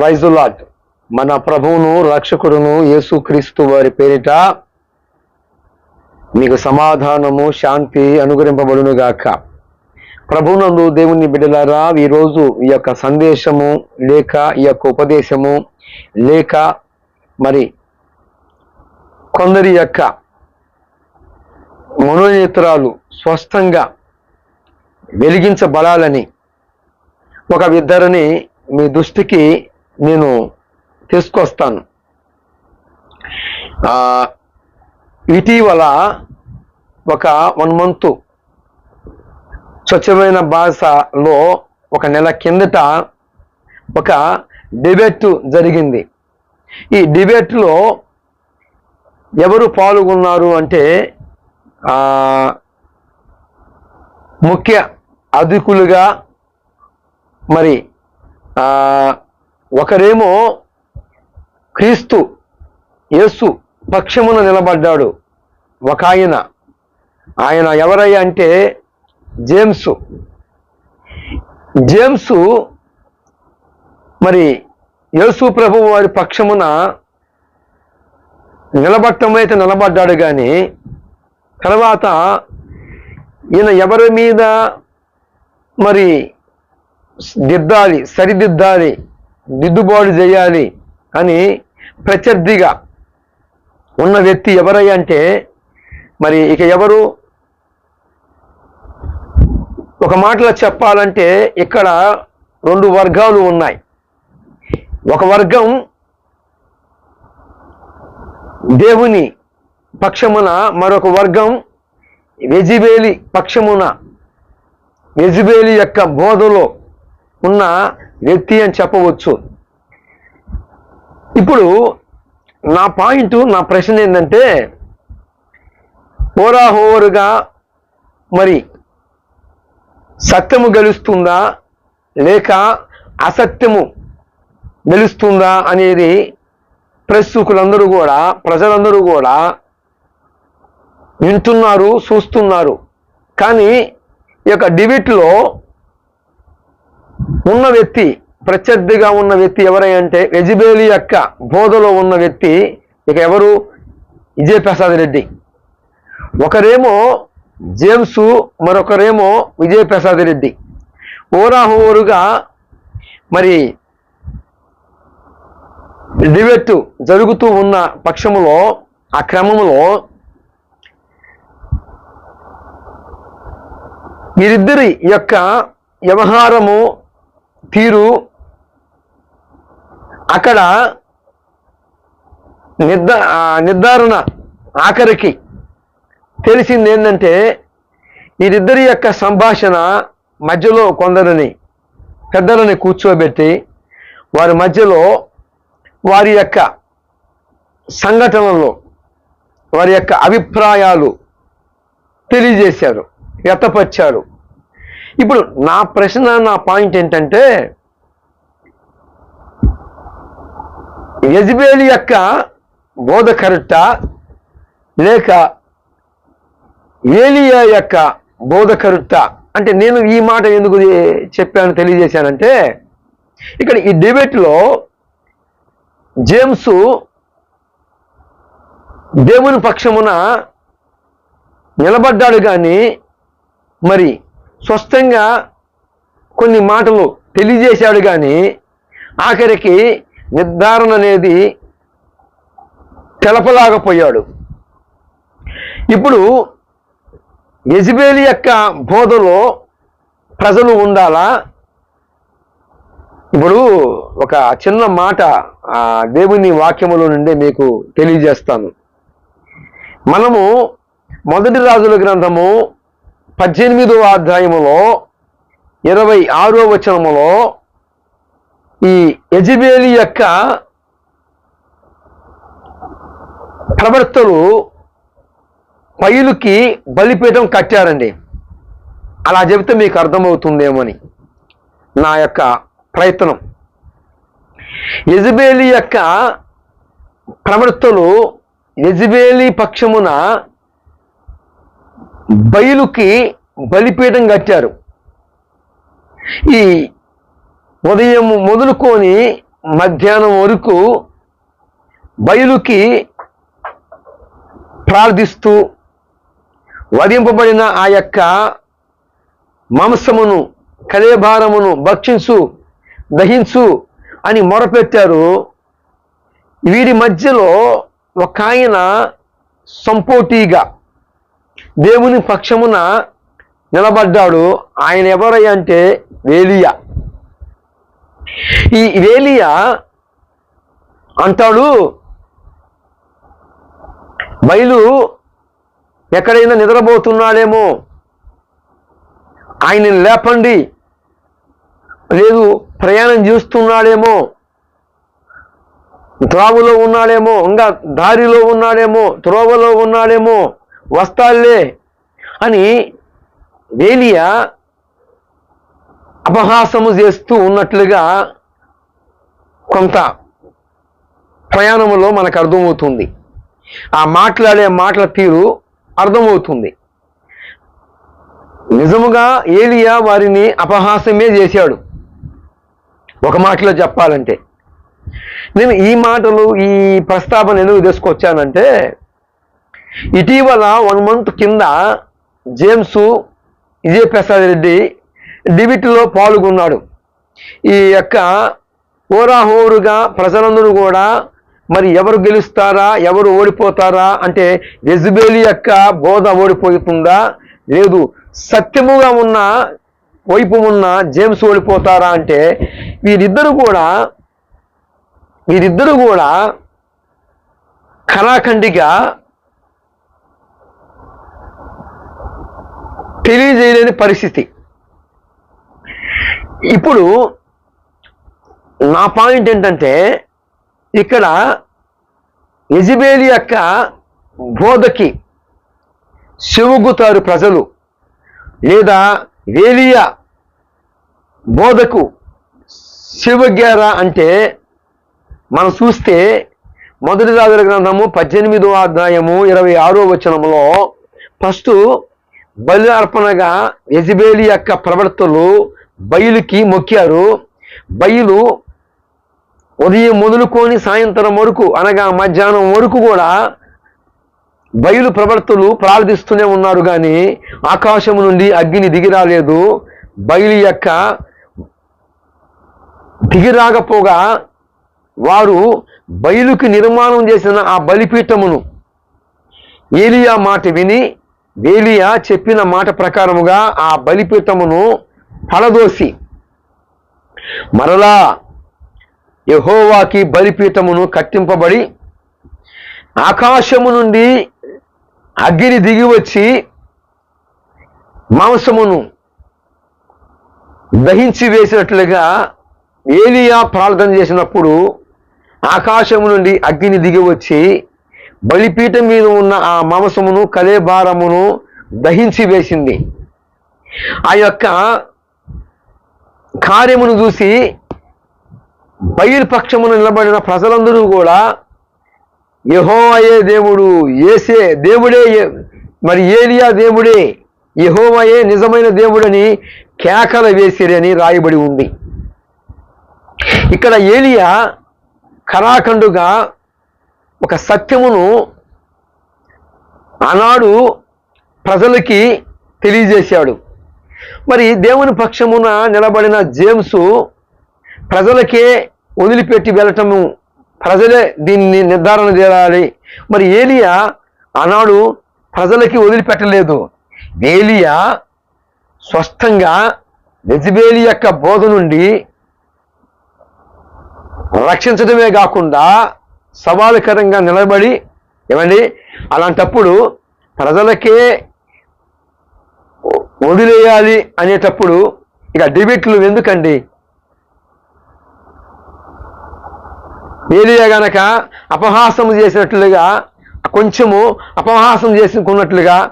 ప్రైజులాట్ మన ప్రభువును రక్షకుడును యేసుక్రీస్తు వారి పేరిట మీకు సమాధానము శాంతి అనుగ్రహింపబడును గాక. ప్రభునందు దేవుని బిడ్డలారా ఈరోజు ఈ యొక్క సందేశము లేక ఈ యొక్క ఉపదేశము లేక మరి కొందరి యొక్క మనోనేత్రాలు స్పష్టంగా వెలిగించబడాలని ఒక ఇద్దరిని మీ దృష్టికి నేను తీసుకొస్తాను. ఇటీవల ఒక వన్ మంత్ స్వచ్ఛమైన భాషలో ఒక నెల కిందట ఒక డిబేట్ జరిగింది. ఈ డిబేట్లో ఎవరు పాల్గొన్నారు అంటే ముఖ్య అధికులుగా మరి ఒకరేమో క్రీస్తు యేసు పక్షమున నిలబడ్డాడు. ఒక ఆయన. ఆయన ఎవరయ్యా అంటే జేమ్స్. జేమ్స్ మరి యేసు ప్రభు వారి పక్షమున నిలబట్టమైతే నిలబడ్డాడు కానీ తర్వాత ఈయన ఎవరి మీద మరి దిద్దాలి సరిదిద్దాలి దిద్దుబాటు చేయాలి అని ప్రత్యర్థిగా ఉన్న వ్యక్తి ఎవరై అంటే మరి ఇక ఎవరు? ఒక మాటలో చెప్పాలంటే ఇక్కడ రెండు వర్గాలు ఉన్నాయి. ఒక వర్గం దేవుని పక్షమున మరొక వర్గం వెజిబేలి పక్షమున. వెజిబేలి యొక్క బోధలో ఉన్న వ్యక్తి అని చెప్పవచ్చు. ఇప్పుడు నా పాయింట్ నా ప్రశ్న ఏంటంటే హోరాహోరుగా మరి సత్యము గెలుస్తుందా లేక అసత్యము గెలుస్తుందా అనేది ప్రస్తుకులందరూ కూడా ప్రజలందరూ కూడా వింటున్నారు చూస్తున్నారు. కానీ ఈ యొక్క డిబేట్లో ఉన్న వ్యక్తి ప్రత్యర్థిగా ఉన్న వ్యక్తి ఎవరై అంటే వెజిబేలి యొక్క బోధలో ఉన్న వ్యక్తి ఇక ఎవరు? విజయప్రసాద్ రెడ్డి. ఒకరేమో జేమ్స్ మరొకరేమో విజయప్రసాద్ రెడ్డి. ఓరాహోరుగా మరి డిబేట్ జరుగుతూ ఉన్న పక్షములో ఆ క్రమంలో వీరిద్దరి యొక్క వ్యవహారము తీరు అక్కడ నిర్ధ నిర్ధారణ ఆఖరికి తెలిసింది ఏంటంటే వీరిద్దరి యొక్క సంభాషణ మధ్యలో కొందరిని పెద్దలని కూర్చోబెట్టి వారి మధ్యలో వారి యొక్క సంఘటనలు వారి యొక్క అభిప్రాయాలు తెలియజేశారు వ్యతపరిచారు ఇప్పుడు నా ప్రశ్న నా పాయింట్ ఏంటంటే యజ్బేలి యొక్క బోధ కరెక్టా లేక ఏలియా యొక్క బోధ కరెక్టా అంటే నేను ఈ మాట ఎందుకు చెప్పాను తెలియజేశానంటే ఇక్కడ ఈ డిబేట్లో జేమ్స్ దేవుని పక్షమున నిలబడ్డాడు కానీ మరి స్పష్టంగా కొన్ని మాటలు తెలియజేశాడు కానీ ఆఖరికి నిర్ధారణ అనేది తెలపలాగపోయాడు. ఇప్పుడు యజ్బేలి యొక్క బోధలో ప్రజలు ఉండాలా? ఇప్పుడు ఒక చిన్న మాట ఆ దేవుని వాక్యములో నుండి మీకు తెలియజేస్తాను. మనము మొదటి రాజుల గ్రంథము పద్దెనిమిదవ అధ్యాయములో ఇరవై ఆరో వచనములో ఈ యజబేలి యొక్క ప్రవర్తలు పైలుకి బలిపీఠం కట్టారండి. అలా చెబితే మీకు అర్థమవుతుందేమని నా యొక్క ప్రయత్నం. యజబేలి యొక్క ప్రవర్తలు యజబేలి పక్షమున బయలుకి బలిపీఠం కట్టారు. ఈ ఉదయం మొదలుకొని మధ్యాహ్నం వరకు బయలుకి ప్రార్థిస్తూ వధింపబడిన ఆ యొక్క మాంసమును కలేభారమును భక్షించు దహించు అని మొరపెట్టారు. వీరి మధ్యలో ఒక ఆయన సంపోటీగా దేవుని పక్షమున నిలబడ్డాడు. ఆయన ఎవరయ్య అంటే వేలియా. ఈ వేలియా అంటాడు బయలు ఎక్కడైనా నిద్రపోతున్నాడేమో. ఆయన్ని లేపండి. లేదు ప్రయాణం చేస్తున్నాడేమో. త్రావులో ఉన్నాడేమో ఇంకా దారిలో ఉన్నాడేమో త్రోవలో ఉన్నాడేమో. వస్తాలే అని వేలియా అపహాసము చేస్తూ ఉన్నట్లుగా కొంత ప్రయాణంలో మనకు అర్థమవుతుంది. ఆ మాట్లాడే మాటల తీరు అర్థమవుతుంది. నిజముగా ఏలియా వారిని అపహాసమే చేశాడు. ఒక మాటలో చెప్పాలంటే. నేను ఈ మాటలు ఈ ప్రస్తావన ఎందుకు తీసుకొచ్చానంటే ఇటీవల వన్ మంత్ కింద జేమ్స్ విజయ ప్రసాద్ రెడ్డి డిబిట్లో పాల్గొన్నాడు. ఈ యొక్క హోరాహోరుగా ప్రజలందరూ కూడా మరి ఎవరు గెలుస్తారా ఎవరు ఓడిపోతారా అంటే యజ్బేలి యొక్క బోధ ఓడిపోతుందా? లేదు. సత్యముగా ఉన్న వైపు ఉన్న జేమ్స్ ఓడిపోతారా అంటే వీరిద్దరు కూడా వీరిద్దరు కూడా కళాఖండిగా తెలియజేయలేని పరిస్థితి. ఇప్పుడు నా పాయింట్ ఏంటంటే ఇక్కడ యజబేలి యొక్క బోధకి చెవుగుతారు ప్రజలు లేదా వేలియా బోధకు శివగ్యారా అంటే మనం చూస్తే మొదటి రాజుల గ్రంథము పద్దెనిమిదో అధ్యాయము ఇరవై ఆరో వచనములో ఫస్ట్ బలి అర్పణగా యజబేలి యొక్క ప్రవర్తలు బయలుకి మొక్కారు. బయలు ఉదయం మొదలుకొని సాయంత్రం వరకు అనగా మధ్యాహ్నం వరకు కూడా బయలు ప్రవర్తలు ప్రార్థిస్తూనే ఉన్నారు కానీ ఆకాశము నుండి అగ్గిని దిగిరాలేదు. బయలు యొక్క దిగిరాకపోగా వారు బయలుకి నిర్మాణం చేసిన ఆ బలిపీఠమును ఏలియా మాట విని ఏలియా చెప్పిన మాట ప్రకారముగా ఆ బలిపీఠమును పడదోసి మరలా యహోవాకి బలిపీఠమును కట్టింపబడి ఆకాశము నుండి అగ్గిని దిగి వచ్చి మాంసమును దహించి వేసినట్లుగా ఏలియా ప్రార్థన చేసినప్పుడు ఆకాశము నుండి అగ్గిని దిగి వచ్చి బలిపీఠం మీద ఉన్న ఆ మాంసమును కలేభారమును దహించి వేసింది. ఆ యొక్క కార్యమును చూసి బయలుపక్షమును నిలబడిన ప్రజలందరూ కూడా యహోవయే దేవుడు ఏసే దేవుడే మరి ఏలియా దేవుడే యహోవయే నిజమైన దేవుడని కేకల వేసిరని రాయబడి ఉంది. ఇక్కడ ఏలియా కరాఖండుగా ఒక సత్యమును ఆనాడు ప్రజలకి తెలియజేశాడు. మరి దేవుని పక్షమున నిలబడిన జేమ్సు ప్రజలకే వదిలిపెట్టి వెళ్ళటము ప్రజలే దీన్ని నిర్ధారణ చేయాలి. మరి ఏలియా ఆనాడు ప్రజలకి వదిలిపెట్టలేదు. ఏలియా స్పష్టంగా నిజబేలి యొక్క బోధ నుండి రక్షించడమే కాకుండా సవాలుకరంగా నిలబడి ఏమండి? అలాంటప్పుడు ప్రజలకే వదిలేయాలి అనేటప్పుడు ఇక డిబేట్లు ఎందుకండి? ఏలియా గనక అపహాసం చేసినట్లుగా కొంచెము అపహాసం చేసుకున్నట్లుగా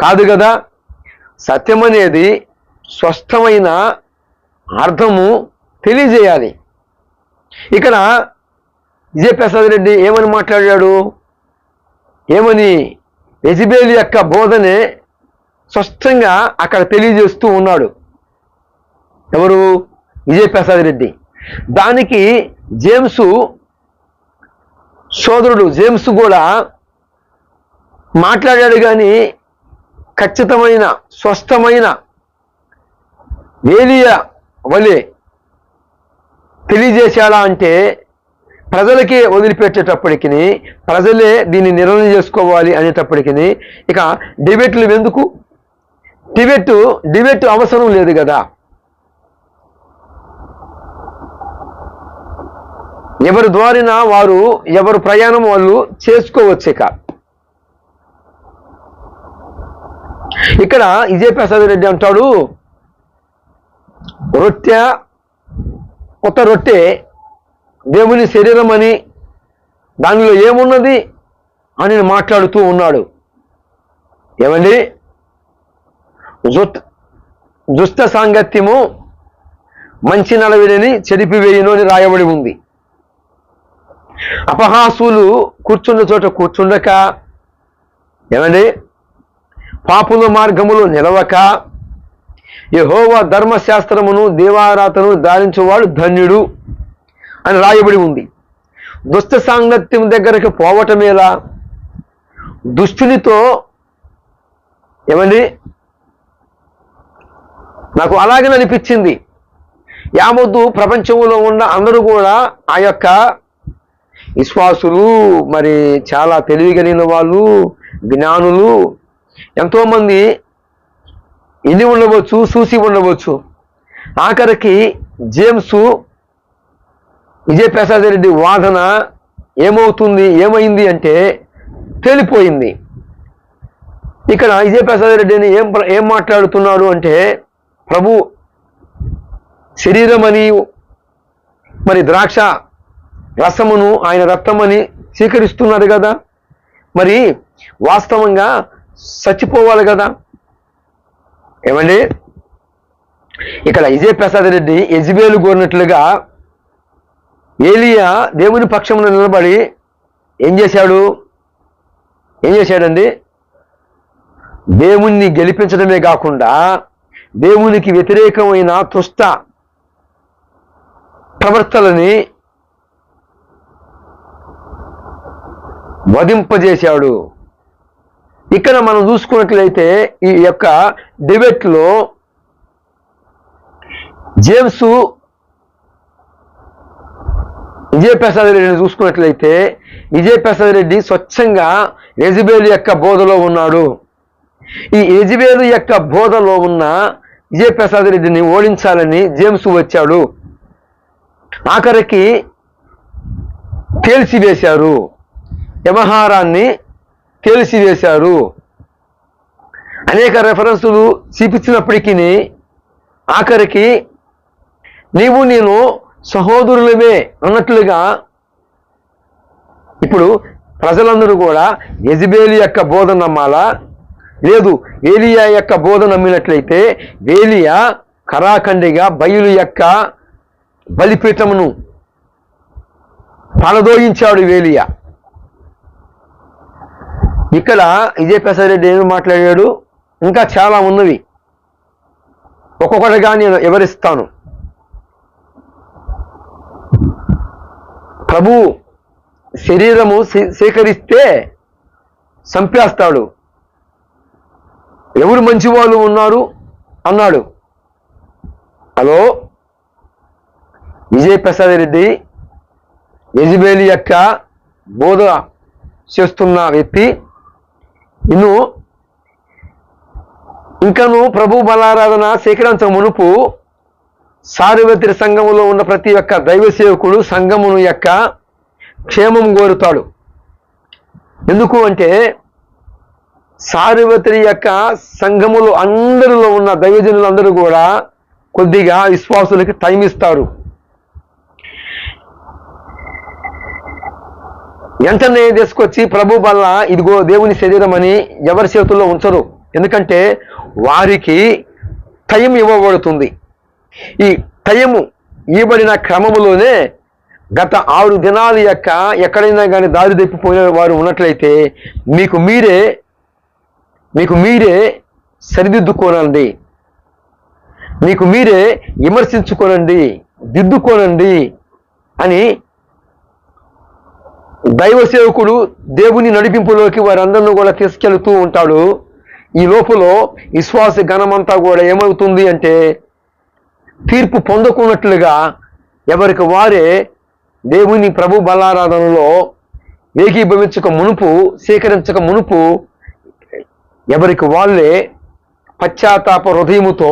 కాదు కదా? సత్యం అనేది స్పష్టమైన అర్థము తెలియజేయాలి. ఇక్కడ విజయప్రసాద్ రెడ్డి ఏమని మాట్లాడాడు? ఏమని? యజ్బేలి యొక్క బోధనే స్పష్టంగా అక్కడ తెలియజేస్తూ ఉన్నాడు. ఎవరు? విజయప్రసాద్ రెడ్డి. దానికి జేమ్సు సోదరుడు జేమ్స్ కూడా మాట్లాడాడు కానీ ఖచ్చితమైన స్వస్థమైన ఏలియా వలె తెలియజేశాడా అంటే ప్రజలకే వదిలిపెట్టేటప్పటికి ప్రజలే దీన్ని నిర్ణయం చేసుకోవాలి అనేటప్పటికి ఇక డిబేట్లు ఎందుకు డిబేట్ డిబేట్ అవసరం లేదు కదా. ఎవరి ద్వారిన వారు ఎవరు ప్రయాణం వాళ్ళు చేసుకోవచ్చు ఇక. ఇక్కడ విజయ ప్రసాద్ రెడ్డి అంటాడు రొట్టె కొత్త రొట్టె దేవుని శరీరం అని దానిలో ఏమున్నది అని మాట్లాడుతూ ఉన్నాడు. ఏమండి? దుష్ట సాంగత్యము మంచి నలవిడిని చెరిపివేయును అని రాయబడి ఉంది. అపహాసులు కూర్చున్న చోట కూర్చుండక ఏమండి? పాపుల మార్గములు నిలవక యహోవ ధర్మశాస్త్రమును దేవారాతను ధారించేవాడు ధన్యుడు. అని రాయబడి ఉంది. దుష్ట సాంగత్యం దగ్గరికి పోవటమేలా దుష్టునితో ఏమండి? నాకు అలాగే అనిపించింది. యావద్దు ప్రపంచంలో ఉన్న అందరూ కూడా ఆ యొక్క విశ్వాసులు మరి చాలా తెలివి కలిగిన వాళ్ళు జ్ఞానులు ఎంతోమంది ఇన్ని ఉండవచ్చు చూసి ఉండవచ్చు. ఆఖరికి జేమ్స్ విజయప్రసాద్ రెడ్డి వాదన ఏమవుతుంది ఏమైంది అంటే తేలిపోయింది. ఇక్కడ విజయప్రసాద్ రెడ్డిని ఏం ఏం మాట్లాడుతున్నాడు అంటే ప్రభు శరీరమని మరి ద్రాక్ష రసమును ఆయన రక్తమని స్వీకరిస్తున్నారు కదా. మరి వాస్తవంగా చచ్చిపోవాలి కదా. ఏమండి? ఇక్కడ విజయ ప్రసాద్ రెడ్డి యజ్బేలు కోరినట్లుగా ఏలియా దేవుని పక్షంలో నిలబడి ఏం చేశాడు? ఏం చేశాడండి? దేవుణ్ణి గెలిపించడమే కాకుండా దేవునికి వ్యతిరేకమైన తుష్ట ప్రవర్తలని వధింపజేశాడు. ఇక్కడ మనం చూసుకున్నట్లయితే ఈ యొక్క డిబేట్లో జేమ్స్ విజయప్రసాద్ రెడ్డిని చూసుకున్నట్లయితే విజయప్రసాద్ రెడ్డి స్వచ్ఛంగా యజబేలు యొక్క బోధలో ఉన్నాడు. ఈ యజబేలు యొక్క బోధలో ఉన్న విజయప్రసాద్ రెడ్డిని ఓడించాలని జేమ్స్ వచ్చాడు. ఆఖరికి తేల్చివేశారు. వ్యవహారాన్ని తేల్చివేశారు. అనేక రెఫరెన్సులు చూపించినప్పటికీ ఆఖరికి నీవు నేను సహోదరులమే అన్నట్లుగా ఇప్పుడు ప్రజలందరూ కూడా యజబేలి యొక్క బోధ నమ్మాలా? లేదు ఏలియా యొక్క బోధ నమ్మినట్లయితే ఏలియా కరాఖండిగా బయలు యొక్క బలిపీఠమును పలదోయించాడు వేలియా ఇక్కడ విజయ్ ప్రసాద్ రెడ్డి ఏమి మాట్లాడాడు? ఇంకా చాలా ఉన్నవి. ఒక్కొక్కటిగా నేను వివరిస్తాను. ప్రభు శరీరము సేకరిస్తే చంపేస్తాడు ఎవరు మంచి వాళ్ళు ఉన్నారు? అన్నాడు. హలో? విజయ ప్రసాద్ రెడ్డి యజబేలి యొక్క బోధ చేస్తున్న వ్యక్తి. నిన్ను ఇంకను ప్రభు బలారాధన సేకరించ మునుపు సార్వత్రి సంఘములో ఉన్న ప్రతి ఒక్క దైవ సేవకుడు సంఘమును యొక్క క్షేమం కోరుతాడు. ఎందుకు అంటే సార్వత్రి యొక్క సంఘములు అందరిలో ఉన్న దైవజనులు అందరూ కూడా కొద్దిగా విశ్వాసులకి టైం ఇస్తారు. వెంటనే తీసుకొచ్చి ప్రభు వల్ల ఇదిగో దేవుని శరీరం అని ఎవరి చేతుల్లో ఉంచరు. ఎందుకంటే వారికి టైం ఇవ్వబడుతుంది. ఈ టైము ఇవ్వబడిన క్రమములోనే గత ఆరు దినాల యొక్క ఎక్కడైనా కానీ దారి తప్పిపోయిన వారు ఉన్నట్లయితే మీకు మీరే మీకు మీరే సరిదిద్దుకోనండి. మీకు మీరే విమర్శించుకోనండి దిద్దుకోనండి అని దైవ సేవకుడు దేవుని నడిపింపులోకి వారందరిని కూడా తీసుకెళ్తూ ఉంటాడు. ఈ లోపల విశ్వాస గణమంతా కూడా ఏమవుతుంది అంటే తీర్పు పొందకున్నట్లుగా ఎవరికి వారే దేవుని ప్రభు బలారాధనలో ఏకీభవించక మునుపు సేకరించక మునుపు ఎవరికి వాళ్ళే పశ్చాత్తాప హృదయముతో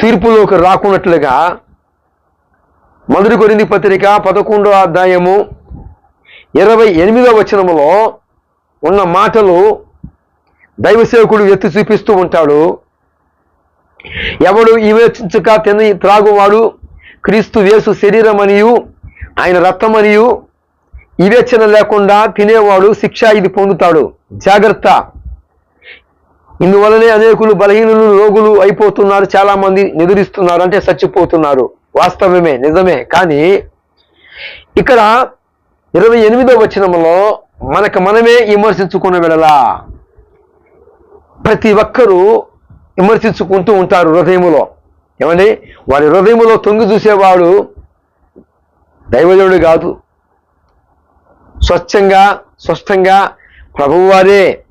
తీర్పులోకి రాకున్నట్లుగా మొదటి కొరింది పత్రిక పదకొండో అధ్యాయము ఇరవై ఎనిమిదో వచనములో ఉన్న మాటలు దైవ సేవకుడు ఎత్తి చూపిస్తూ ఉంటాడు. ఎవడు వివేచించక తిని త్రాగువాడు క్రీస్తు వేసు శరీరమనియు ఆయన రక్తమనియు వివేచన లేకుండా తినేవాడు శిక్ష ఇది పొందుతాడు. జాగ్రత్త. ఇందువలనే అనేకులు బలహీనులు రోగులు అయిపోతున్నారు చాలా మంది నిదురిస్తున్నారు అంటే చచ్చిపోతున్నారు. వాస్తవమే నిజమే. కానీ ఇక్కడ ఇరవై ఎనిమిదో వచనములో మనకు మనమే విమర్శించుకున్న వెడలా ప్రతి ఒక్కరూ విమర్శించుకుంటూ ఉంటారు హృదయములో. ఏమండి? వారి హృదయములో తొంగి చూసేవాడు దైవజనుడు కాదు. స్వచ్ఛంగా స్పష్టంగా ప్రభువారే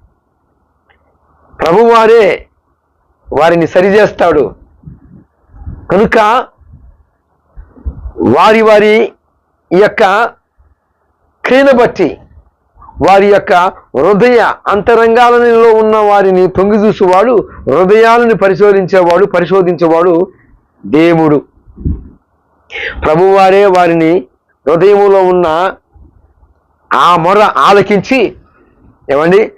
ప్రభువారే వారిని సరిచేస్తాడు. కనుక వారి వారి యొక్క క్రియను బట్టి వారి యొక్క హృదయ అంతరంగాలలో ఉన్న వారిని తొంగి చూసేవాడు హృదయాలను పరిశోధించేవాడు పరిశోధించేవాడు దేవుడు. ప్రభువారే వారిని హృదయములో ఉన్న ఆ మొర ఆలకించి ఏమండి?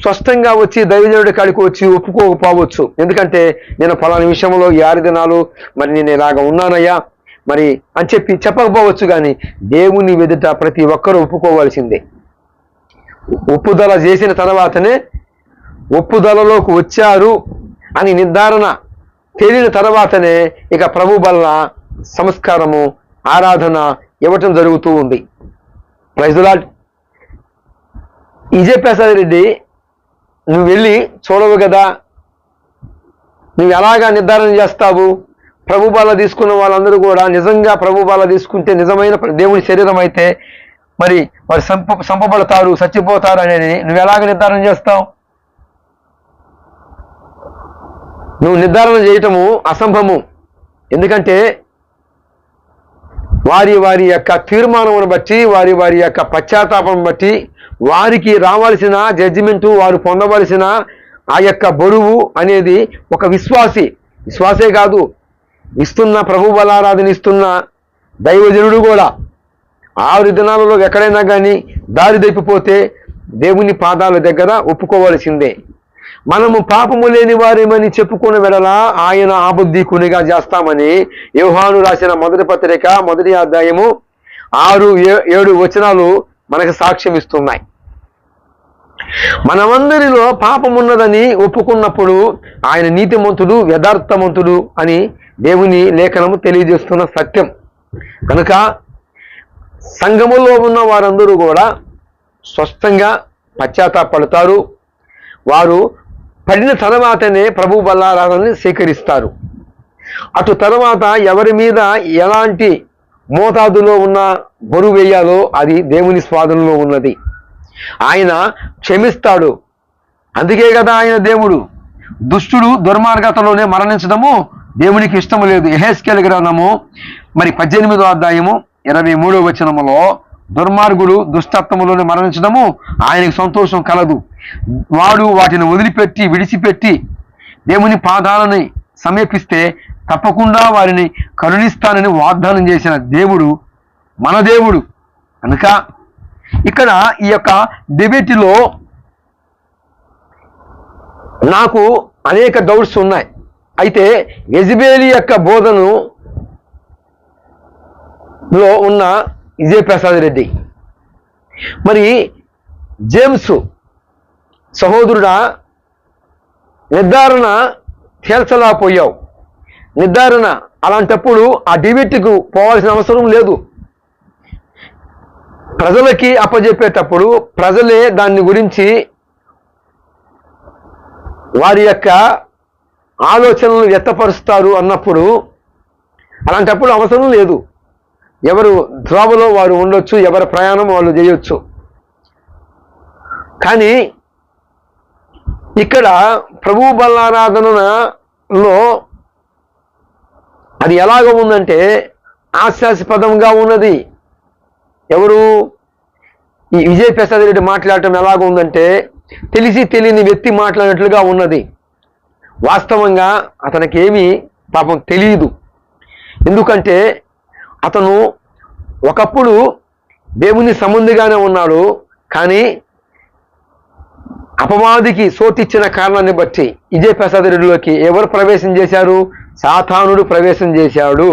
స్పష్టంగా వచ్చి దైవజనుడి కాడికి వచ్చి ఒప్పుకోకపోవచ్చు. ఎందుకంటే నేను ఫలానా విషయంలో ఈ ఆరు దినాలు మరి నేను ఇలాగ ఉన్నానయ్యా. మరి అని చెప్పి చెప్పకపోవచ్చు కానీ దేవుని వెదుట ప్రతి ఒక్కరూ ఒప్పుకోవాల్సిందే. ఒప్పుదల చేసిన తర్వాతనే ఒప్పుదలలోకి వచ్చారు అని నిర్ధారణ తేలిన తర్వాతనే ఇక ప్రభు వల్ల సంస్కారము ఆరాధన ఇవ్వటం జరుగుతూ ఉంది. ప్రైజులాట్ విజయ ప్రసాద్ రెడ్డి నువ్వు వెళ్ళి చూడవు కదా? నువ్వు ఎలాగా నిర్ధారణ చేస్తావు? ప్రభు బాల తీసుకున్న వాళ్ళందరూ కూడా నిజంగా ప్రభు బాల తీసుకుంటే నిజమైన దేవుని శరీరం అయితే మరి వారు సంప సంపబడతారు చచ్చిపోతారు అనేది నువ్వు ఎలాగ నిర్ధారణ చేస్తావు? నువ్వు నిర్ధారణ చేయటము అసంభవము. ఎందుకంటే వారి వారి యొక్క తీర్మానమును బట్టి వారి వారి యొక్క పశ్చాత్తాపం బట్టి వారికి రావాల్సిన జడ్జిమెంటు వారు పొందవలసిన ఆ యొక్క బరువు అనేది ఒక విశ్వాసి. విశ్వాసే కాదు. ఇస్తున్న ప్రభు బలారాధన ఇస్తున్న దైవజనుడు కూడా ఆరు దినాలలో ఎక్కడైనా కానీ దారి తప్పిపోతే దేవుని పాదాల దగ్గర ఒప్పుకోవలసిందే. మనము పాపము లేని వారేమని చెప్పుకున్న వెడలా ఆయన ఆబుద్ధికునిగా చేస్తామని యోహాను రాసిన మొదటి పత్రిక మొదటి అధ్యాయము ఆరు ఏ- ఏడు వచనాలు మనకు సాక్ష్యం ఇస్తున్నాయి. మనమందరిలో పాపమున్నదని ఒప్పుకున్నప్పుడు ఆయన నీతిమంతుడు యథార్థమంతుడు అని దేవుని లేఖనము తెలియజేస్తున్న సత్యం. కనుక సంఘములో ఉన్న వారందరూ కూడా స్పష్టంగా పశ్చాత్తాపడతారు. వారు పడిన తర్వాతనే ప్రభు బల్లారాధనని స్వీకరిస్తారు. అటు తర్వాత ఎవరి మీద ఎలాంటి మోతాదులో ఉన్న బరువు వేయాలో అది దేవుని స్వాధీనంలో ఉన్నది. ఆయన క్షమిస్తాడు. అందుకే కదా ఆయన దేవుడు. దుష్టుడు దుర్మార్గతలోనే మరణించడము దేవునికి ఇష్టము లేదు. ఎహెస్కేల్ గ్రంథము మరి పద్దెనిమిదో అధ్యాయము ఇరవై మూడో వచనములో దుర్మార్గుడు దుష్టత్వములోనే మరణించడము ఆయనకు సంతోషం కలదు. వాడు వాటిని వదిలిపెట్టి విడిచిపెట్టి దేవుని పాదాలని సమీపిస్తే తప్పకుండా వారిని కరుణిస్తానని వాగ్దానం చేసిన దేవుడు మన దేవుడు. కనుక ఇక్కడ ఈ యొక్క డిబేట్లో నాకు అనేక డౌట్స్ ఉన్నాయి. అయితే యజ్బేలి యొక్క బోధను లో ఉన్న ఇదే ప్రసాద్ రెడ్డి. మరి జేమ్స్ సహోదరుడా నిర్ధారణ తేల్చలేకపోయావు నిర్ధారణ అలాంటప్పుడు ఆ డిబేట్కు పోవాల్సిన అవసరం లేదు. ప్రజలకి అప్పజెప్పేటప్పుడు ప్రజలే దాని గురించి వారి యొక్క ఆలోచనలు వ్యక్తపరుస్తారు అన్నప్పుడు అలాంటప్పుడు అవసరం లేదు. ఎవరు ద్రోవలో వారు ఉండొచ్చు ఎవరి ప్రయాణం వాళ్ళు చేయొచ్చు. కానీ ఇక్కడ ప్రభు బలారాధనలో అది ఎలాగ ఉందంటే హాస్యాస్పదంగా ఉన్నది. ఎవరు? ఈ విజయ్ ప్రసాద్ రెడ్డి మాట్లాడటం ఎలాగ ఉందంటే తెలిసి తెలియని వ్యక్తి మాట్లాడినట్లుగా ఉన్నది. వాస్తవంగా అతనికి ఏమీ పాపం తెలియదు. ఎందుకంటే అతను ఒకప్పుడు దేవుని సంబంధిగానే ఉన్నాడు కానీ అపవాదికి సోతిచ్చిన కారణాన్ని బట్టి విజయ్ ప్రసాద్ రెడ్డిలోకి ఎవరు ప్రవేశం చేశారు? సాతానుడు ప్రవేశం చేశాడు.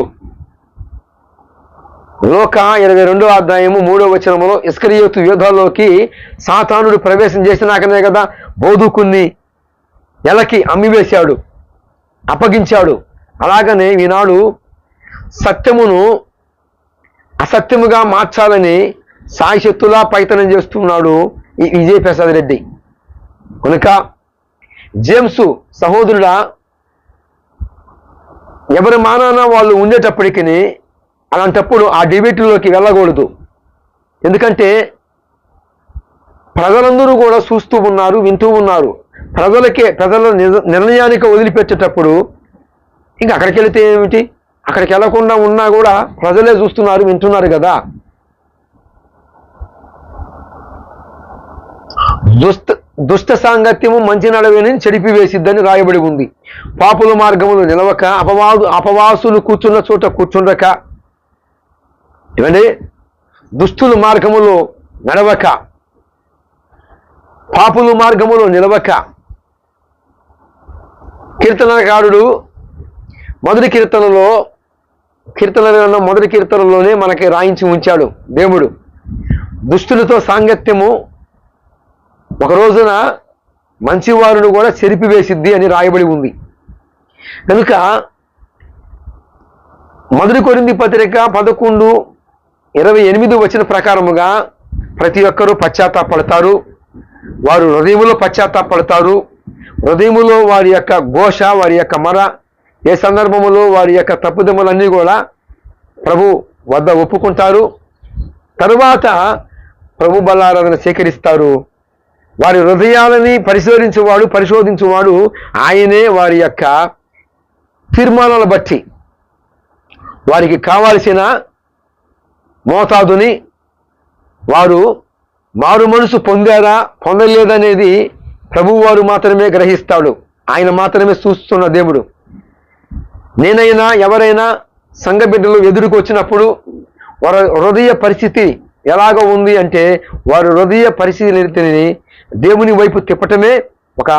లోక ఇరవై రెండో అధ్యాయము మూడో వచనములో ఇస్కరియోతు యుద్ధాల్లోకి సాతానుడు ప్రవేశం చేసినాకనే కదా బోధుకుని ఎలకి అమ్మివేశాడు అప్పగించాడు. అలాగనే ఈనాడు సత్యమును అసత్యముగా మార్చాలని సాయశక్తులా పైతనం చేస్తున్నాడు ఈ విజయ్ ప్రసాద్ రెడ్డి. కనుక జేమ్స్ సహోదరుడా ఎవరి మానాన వాళ్ళు ఉండేటప్పటికి అలాంటప్పుడు ఆ డిబేట్లోకి వెళ్ళకూడదు. ఎందుకంటే ప్రజలందరూ కూడా చూస్తూ ఉన్నారు వింటూ ఉన్నారు. ప్రజలకే ప్రజల నిర్ణయానికి వదిలిపెట్టేటప్పుడు ఇంకా అక్కడికి వెళితే ఏమిటి? అక్కడికి వెళ్ళకుండా ఉన్నా కూడా ప్రజలే చూస్తున్నారు వింటున్నారు కదా. దుష్ట దుష్ట సాంగత్యము మంచి నడవని చెడిపివేసిద్దని రాయబడి ఉంది. పాపుల మార్గములు నిలవక అపవాదు అపవాసులు కూర్చున్న చోట కూర్చుండక ఇవన్నీ దుస్తులు మార్గములో నడవక పాపుల మార్గములో నిలవక కీర్తనకారుడు మొదటి కీర్తనలో కీర్తనలో మొదటి కీర్తనలోనే మనకి రాయించి ఉంచాడు దేవుడు. దుష్టులతో సాంగత్యము ఒక రోజున మంచివారును కూడా చెరిపివేసిద్ది అని రాయబడి ఉంది. కనుక మొదటి కొరింది పత్రిక పదకొండు ఇరవై ఎనిమిది వచ్చిన ప్రకారముగా ప్రతి ఒక్కరూ పశ్చాత్తాపడతారు. వారు హృదయములో పశ్చాత్తాపడతారు. హృదయములో వారి యొక్క ఘోష వారి యొక్క మర ఏ సందర్భములో వారి యొక్క తప్పుదములన్నీ కూడా ప్రభు వద్ద ఒప్పుకుంటారు. తరువాత ప్రభు బలారాధన స్వీకరిస్తారు. వారి హృదయాలని పరిశోధించేవాడు పరిశోధించేవాడు ఆయనే వారి యొక్క తీర్మానాల బట్టి. వారికి కావాల్సిన మోతాదుని వారు మారు మనసు పొందారా పొందలేదనేది ప్రభువారు మాత్రమే గ్రహిస్తాడు. ఆయన మాత్రమే చూస్తున్న దేవుడు. నేనైనా ఎవరైనా సంఘ బిడ్డలు ఎదురుకొచ్చినప్పుడు వారి హృదయ పరిస్థితి ఎలాగ ఉంది అంటే వారి హృదయ పరిస్థితిని దేవుని వైపు తిప్పటమే ఒక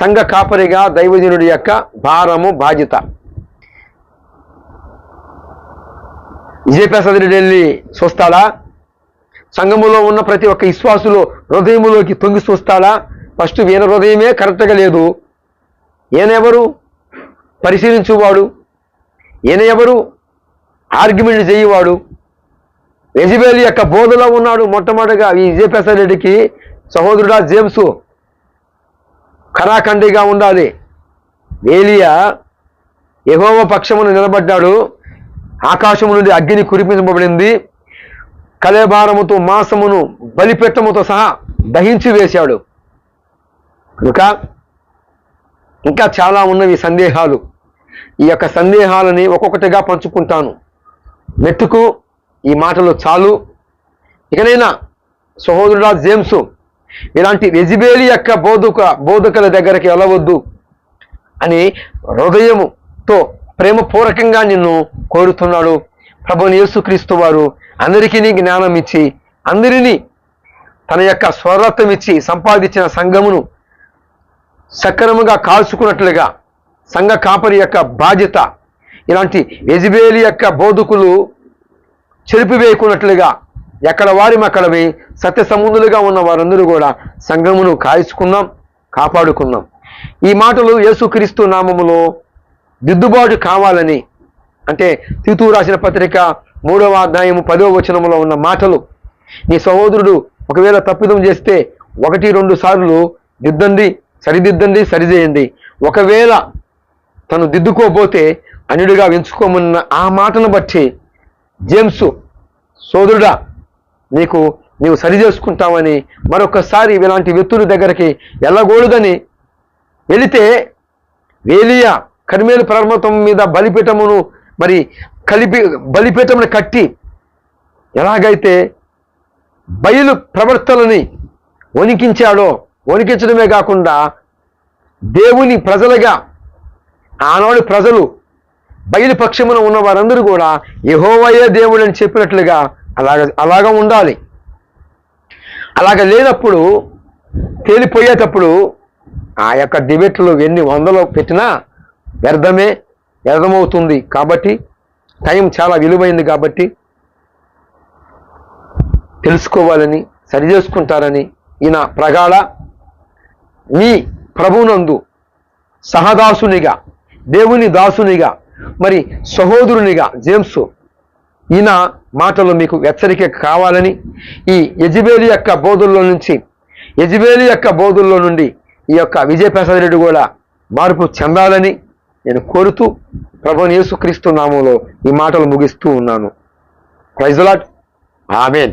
సంఘ కాపరిగా దైవజనుడి యొక్క భారము బాధ్యత. విజయప్రసాద్ రెడ్డి వెళ్ళి చూస్తాడా? సంఘములో ఉన్న ప్రతి ఒక్క విశ్వాసులో హృదయములోకి తొంగి చూస్తాడా? ఫస్ట్ వీణ హృదయమే కరెక్ట్గా లేదు. ఈయనెవరు? పరిశీలించువాడు. ఈయన ఎవరు? ఆర్గ్యుమెంట్ చేయవాడు. యజబేలి యొక్క బోధలో ఉన్నాడు మొట్టమొదటిగా ఈ విజయప్రసాద్ రెడ్డికి సహోదరుడా జేమ్స్. కరాఖండిగా ఉండాలి. ఏలియా యెహోవా పక్షమును నిలబడ్డాడు. ఆకాశము నుండి అగ్ని కురిపించబడింది. కలేభారముతో మాసమును బలిపెట్టముతో సహా దహించి వేశాడు. కనుక ఇంకా చాలా ఉన్నవి సందేహాలు. ఈ యొక్క సందేహాలని ఒక్కొక్కటిగా పంచుకుంటాను. మెట్టుకు ఈ మాటలు చాలు. ఇకనైనా సహోదరుడా జేమ్స్ ఇలాంటి రెజిబేలి యొక్క బోధక బోధకుల దగ్గరికి వెళ్ళవద్దు అని హృదయముతో ప్రేమపూర్వకంగా నిన్ను కోరుతున్నాడు ప్రభుని యేసుక్రీస్తు వారు. అందరికీ జ్ఞానం ఇచ్చి అందరినీ తన యొక్క స్వరత్వం ఇచ్చి సంపాదించిన సంఘమును సక్రమంగా కాల్చుకున్నట్లుగా సంఘ కాపరి యొక్క బాధ్యత ఇలాంటి యజబేలి యొక్క బోధకులు చెరిపివేయకున్నట్లుగా ఎక్కడ వారి మక్కడమే సత్య సంబంధులుగా ఉన్న వారందరూ కూడా సంఘమును కాల్చుకున్నాం కాపాడుకున్నాం. ఈ మాటలు యేసుక్రీస్తు నామములో దిద్దుబాటు కావాలని అంటే తితూ రాసిన పత్రిక మూడవ అధ్యాయము పదవ వచనములో ఉన్న మాటలు నీ సహోదరుడు ఒకవేళ తప్పిదం చేస్తే ఒకటి రెండు సార్లు దిద్దండి సరిదిద్దండి సరిచేయండి. ఒకవేళ తను దిద్దుకోపోతే అన్యుడిగా ఎంచుకోమన్న ఆ మాటను బట్టి జేమ్స్ సోదరుడా నీకు నీవు సరి చేసుకుంటావని మరొకసారి ఇలాంటి వ్యక్తుల దగ్గరికి వెళ్ళకూడదని వెళితే వేలియా కర్మేలు పర్వతం మీద బలిపీఠమును మరి కలిపి బలిపీఠమును కట్టి ఎలాగైతే బయలు ప్రవర్తనని వణికించాడో వణికించడమే కాకుండా దేవుని ప్రజలుగా ఆనాడు ప్రజలు బయలు పక్షమున ఉన్న వారందరూ కూడా యహోవయ్యే దేవుడు అని చెప్పినట్లుగా అలాగ అలాగా ఉండాలి. అలాగ లేనప్పుడు తేలిపోయేటప్పుడు ఆ యొక్క డిబేట్లు ఎన్ని వందలు పెట్టినా వ్యర్థమే వ్యర్థమవుతుంది. కాబట్టి టైం చాలా విలువైంది కాబట్టి తెలుసుకోవాలని సరిచేసుకుంటారని ఈయన ప్రగాఢ మీ ప్రభునందు సహదాసునిగా దేవుని దాసునిగా మరి సహోదరునిగా జేమ్స్ ఈయన మాటలు మీకు హెచ్చరిక కావాలని ఈ యజబేలి యొక్క బోధుల్లో నుంచి యజబేలి యొక్క బోధుల్లో నుండి ఈ యొక్క విజయప్రసాద్ రెడ్డి కూడా మార్పు చెందాలని నేను కోరుతూ ప్రభు యేసుక్రీస్తు నామంలో ఈ మాటలు ముగిస్తూ ఉన్నాను. Praise lord amen.